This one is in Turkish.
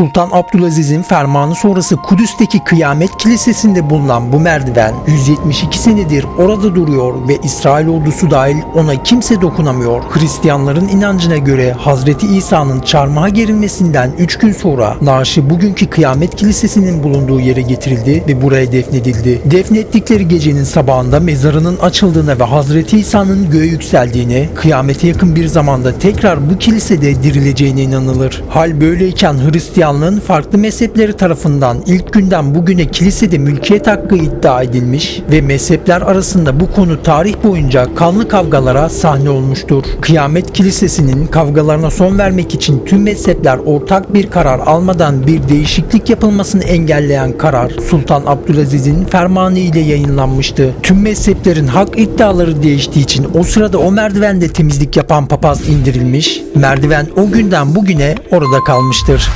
Sultan Abdülaziz'in fermanı sonrası Kudüs'teki Kıyamet Kilisesi'nde bulunan bu merdiven 172 senedir orada duruyor ve İsrail ordusu dahil ona kimse dokunamıyor. Hristiyanların inancına göre Hazreti İsa'nın çarmıha gerilmesinden 3 gün sonra naaşı bugünkü Kıyamet Kilisesi'nin bulunduğu yere getirildi ve buraya defnedildi. Defnettikleri gecenin sabahında mezarının açıldığına ve Hazreti İsa'nın göğe yükseldiğine, kıyamete yakın bir zamanda tekrar bu kilisede dirileceğine inanılır. Hal böyleyken Hristiyanlığın farklı mezhepleri tarafından ilk günden bugüne kilisede mülkiyet hakkı iddia edilmiş ve mezhepler arasında bu konu tarih boyunca kanlı kavgalara sahne olmuştur. Kıyamet Kilisesi'nin kavgalarına son vermek için tüm mezhepler ortak bir karar almadan bir değişiklik yapılmasını engelleyen karar Sultan Abdülaziz'in fermanı ile yayınlanmıştı. Tüm mezheplerin hak iddiaları değiştiği için o sırada o merdivende temizlik yapan papaz indirilmiş, merdiven o günden bugüne orada kalmıştır.